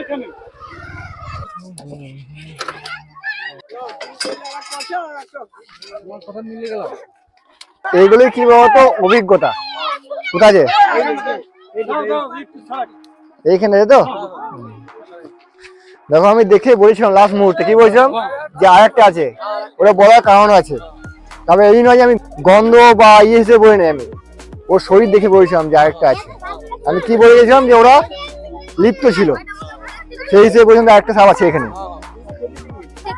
এখানে এইগুলি কি বলতো? অভিজ্ঞতা। কোথায় আছে এইখানে তো? দেখো, আমি দেখে বলেছিলাম লাস্ট মুহূর্তে। কি বলছিলাম? যে আর একটা আছে। ওটা বলার কারণ আছে। তবে এই নয় যে আমি গন্ধ বা ইয়ে হিসেবে বলি না আমি। ওর শরীর দেখে বলেছিলাম যে আরেকটা আছে। আমি কি বলে গেছিলাম যে ওরা লিপ্ত ছিল। সেই হিসেবে যে আরেকটা সাপ আছে এখানে।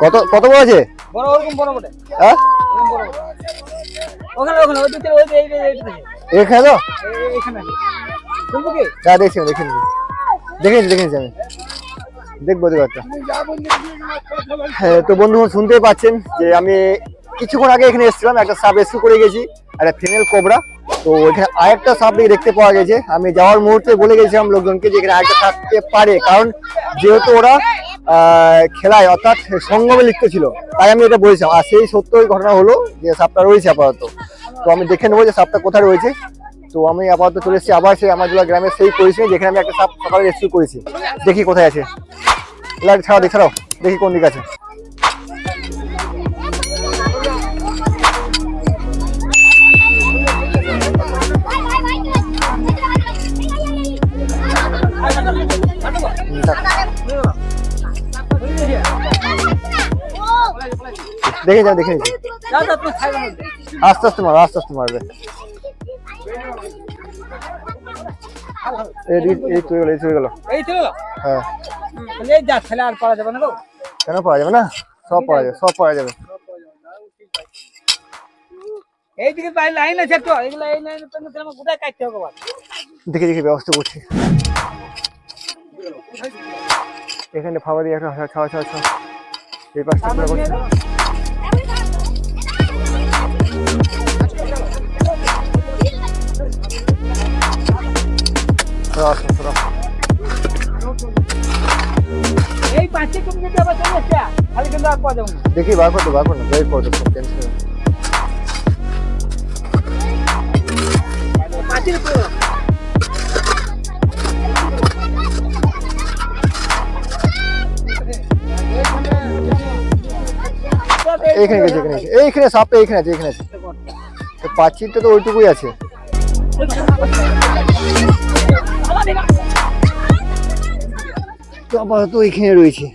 কত কত বড় আছে? বড় ওরকম বড় বড় হ্যাঁ? ওখানে ওখানে ওই দিকে ওই দিকে এখানে তো? এখানে। শুনব কি? হ্যাঁ দেখছি আমি, দেখব দেখব একটা। হ্যাঁ তো বন্ধু শুনতেই পাচ্ছেন যে আমি কিছুক্ষণ আগে এখানে এসেছিলাম একটা সাপ রেস্কিউ করে গেছি একটা ফিমেল কোবরা তো এখানে আরেকটা সাপ দেখে দেখতে পাওয়া গেছে। আমি যাওয়ার মুহূর্তে বলে গেছিলাম লোকজনকে যে এখানে আরেকটা থাকতে পারে, কারণ যেহেতু ওরা খেলায়, অর্থাৎ সঙ্গমে লিপ্ত ছিল, তাই আমি এটা বলেছিলাম। আর সেই সত্যই ঘটনা হলো যে সাপটা রয়েছে আপাতত। তো আমি দেখে নেব যে সাপটা কোথায় রয়েছে। তো আমি আপাতত চলে এসেছি আবার সেই আমার জেলা গ্রামের সেই পরিস্থিতি যেখানে আমি একটা সাপ সকালে রেস্কিউ করেছি। দেখি কোথায় আছে। লাইট ছাড়াও ছাড়াও দেখি কোন দিকে আছে। দেখে যাও দেখে আস্তে আস্তে মারো আস্তে আস্তে মারবে। এই চলে গেলো এই চলে গেলো। এই হ্যাঁ। এই যা ছেলে আর পারা যাবে না গো। কেন পাওয়া যাবে না? সব পাওয়া যাবে সব পাওয়া যাবে। এই দিকে তাই লাইন আছে তো এগুলা এই লাইন তো আমার গোটাই কাটতে হবে দেখে দেখে ব্যবস্থা করছি। এখানে ফাওয়া দিয়ে একটা ছাওয়া ছাওয়া ছাওয়া। এই পাশটা যাবে না। দেখি বার করতে বার করো বের টেনশন এইখানে গেছে গেছে। এইখানে সাপটা এইখানে আছে এইখানে আছে। পাঁচিলটা তো ওইটুকুই আছে। আপাতত এইখানে রয়েছে।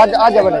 আজ আজ যাবে না?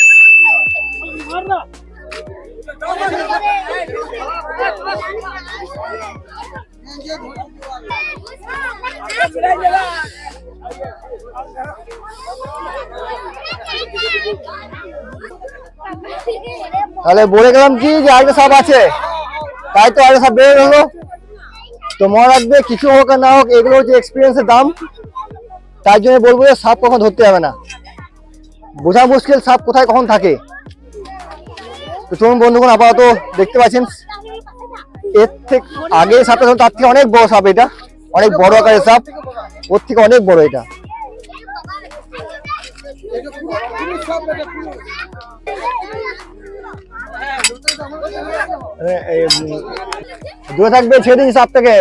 তাহলে বলে গেলাম কি যে আরেকটা সাপ আছে। তাই তো আরেকটা সাপ বের হলো। তো মনে রাখবে কিছু হোক আর না হোক, এগুলো হচ্ছে এক্সপিরিয়েন্সের দাম। তাই জন্য বলব যে সাপ কখন ধরতে হবে না। বোঝা মুশকিল সাপ কোথায় কখন থাকে। তো চলুন বন্ধুগণ, আপাতত দেখতে পাচ্ছেন, এর থেকে আগে সাপটা ছিল তার থেকে অনেক বড় সাপ এটা। অনেক বড় আকারের সাপ, ওর থেকে অনেক বড় এটা। দূরে থাকবে, ছেড়ে দিন সাপ থেকে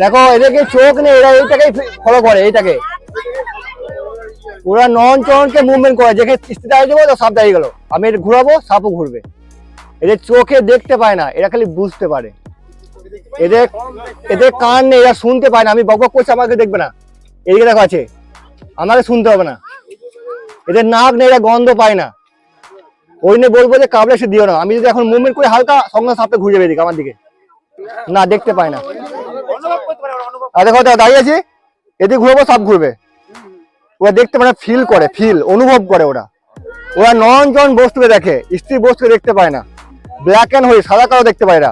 দেখো, এদেরকে চোখ নেই, এরা এইটাকে ফলো করে, এইটাকে। ওরা নন চরণকে মুভমেন্ট করে যেখানে দাঁড়িয়ে যাব তো সাপ দাঁড়িয়ে গেলো। আমি ঘুরাবো, সাপও ঘুরবে। এদের চোখে দেখতে পায় না, এরা খালি বুঝতে পারে। এদের এদের কান নেই, এরা শুনতে পায় না। আমি বক বক করছি, আমাকে দেখবে না। এদিকে দেখো আছে। আমাকে শুনতে হবে না। এদের নাক নেই, এরা গন্ধ পায় না। ওই নিয়ে বলব যে, কাবলে সে দিও না। আমি যদি এখন মুভমেন্ট করে, হালকা সঙ্গে সাপটা ঘুরে যাবে এদিকে আমার দিকে। না দেখতে পায় না। আর দেখো দাঁড়িয়ে আছি। এদিকে ঘুরবো সাপ ঘুরবে। ওরা দেখতে পায় ফিল করে ফিল অনুভব করে ওরা। ওরা নন জন বস্তুকে দেখে স্ত্রী বস্তুকে দেখতে পায় না। ব্ল্যাক অ্যান্ড হোয়াইট সাদা কালো দেখতে পায় না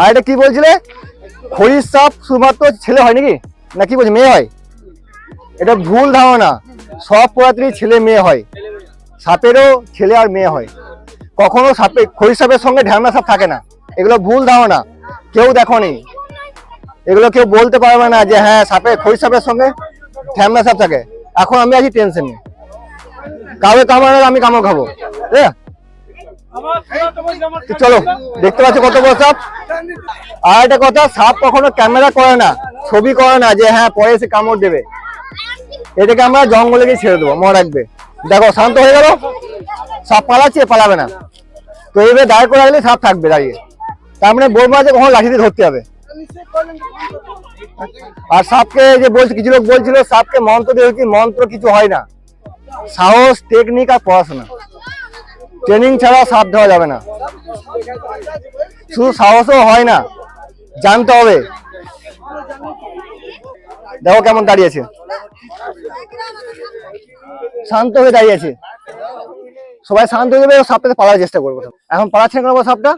আর এটা কি বলছিলে? খরির সাপ শুধুমাত্র ছেলে হয় নাকি? না কি বলছে মেয়ে হয়? এটা ভুল ধারণা। সব প্রজাতিরই ছেলে মেয়ে হয়। সাপেরও ছেলে আর মেয়ে হয়। কখনো সাপে খরির সাপের সঙ্গে ঢ্যামনা সাপ থাকে না। এগুলো ভুল ধারণা। কেউ দেখো নি এগুলো কেউ বলতে পারবে না যে হ্যাঁ সাপে খরির সাপের সঙ্গে ঢ্যামনা সাপ থাকে। এখন আমি আছি টেনশনে কাউকে কামড়ালে আমি কামড় খাব। চলো, দেখতে পাচ্ছ কত বড় সাপ। আর একটা কথা, সাপ কখনো ক্যামেরা করে না, ছবি করে না যে হ্যাঁ পরে এসে কামড় দেবে। এটাকে আমরা জঙ্গলে গিয়ে ছেড়ে দেবো মনে রাখবে। দেখো, শান্ত হয়ে গেল। সাপ পালাচ্ছে, পালাবে না। তো এইভাবে দাঁড় করে রাখলে সাপ থাকবে, দাঁড়িয়ে। তার মানে বলব যে কখনো লাঠি দিয়ে ধরতে হবে। আর সাপকে যে বলছে, কিছু লোক বলছিল, সাপকে মন্ত্র দিয়ে মন্ত্র কিছু হয় না। সাহস টেকনিক আর পড়াশোনা। ট্রেনিং ছাড়া সাপ দেওয়া যাবে না। শুধু সাহসও হয় না, জানতে হবে। দেখো কেমন দাঁড়িয়েছে শান্ত হয়ে দাঁড়িয়েছে সবাই শান্ত হয়ে যাবে সাপটাতে পালার চেষ্টা করব। এখন পালাচ্ছে না সাপটা?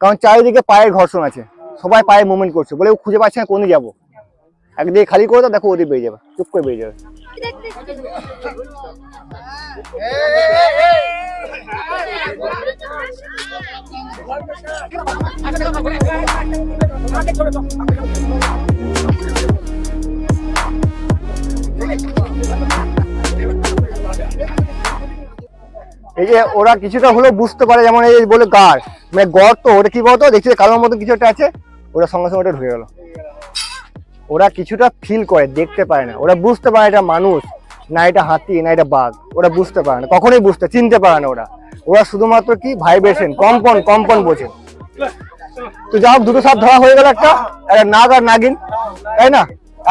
কারণ চারিদিকে পায়ের ঘর্ষণ আছে। সবাই পায়ে মুভমেন্ট করছে। বলে ও খুঁজে পাচ্ছে না কোন যাব। একদিকে খালি করে দাও, দেখো ওদিকে বেরিয়ে যাবে। চুপ করে বেরিয়ে যাবে। এই যে ওরা কিছুটা হলেও বুঝতে পারে যেমন এই বলে গার মানে গর্ত ওটা কি বলতো? দেখছি কালোর মতো কিছু একটা আছে, ওরা সঙ্গে সঙ্গে ওটা ঢুকে গেল। ওরা কিছুটা ফিল করে, দেখতে পারে না। ওরা বুঝতে পারে এটা মানুষ, না এটা হাতি, না এটা বাঘ। ওরা বুঝতে পারে না, কখনোই বুঝতে, চিনতে পারে না ওরা। ওরা শুধুমাত্র কি? ভাইব্রেশন কম্পন কম্পন বোঝে। তো যা হোক, দুটো সাপ ধরা হয়ে গেল একটা নাগ আর নাগিন, তাই না?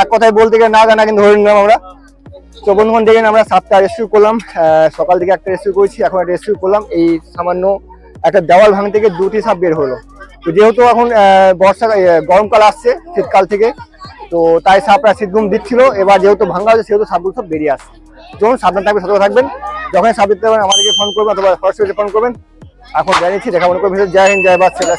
এক কথায় বলতে গেলে নাগ আর নাগিন ধরে নিলাম আমরা। তো বন্ধুগণ, দেখেন আমরা সাতটা রেস্কিউ করলাম। সকাল থেকে একটা রেস্কিউ করেছি, এখন একটা রেস্কিউ করলাম। এই সামান্য একটা দেওয়াল ভাঙ থেকে দুটি সাপ বের হলো। তো যেহেতু এখন বর্ষা গরমকাল আসছে শীতকাল থেকে, তো তাই সাপরা শীতঘুম দিচ্ছিল। এবার যেহেতু ভাঙা হচ্ছে সেহেতু সাপগুলো সব বেরিয়ে আসছে। যখন সাবধান থাকবেন, সতর্ক থাকবেন। যখন সাপ দিতে পারবেন আমাদেরকে ফোন করবেন অথবা ফোন করবেন। এখন জানিয়েছি দেখা মনে করবেন জয় হিন্দ, জয় বাদ সেটা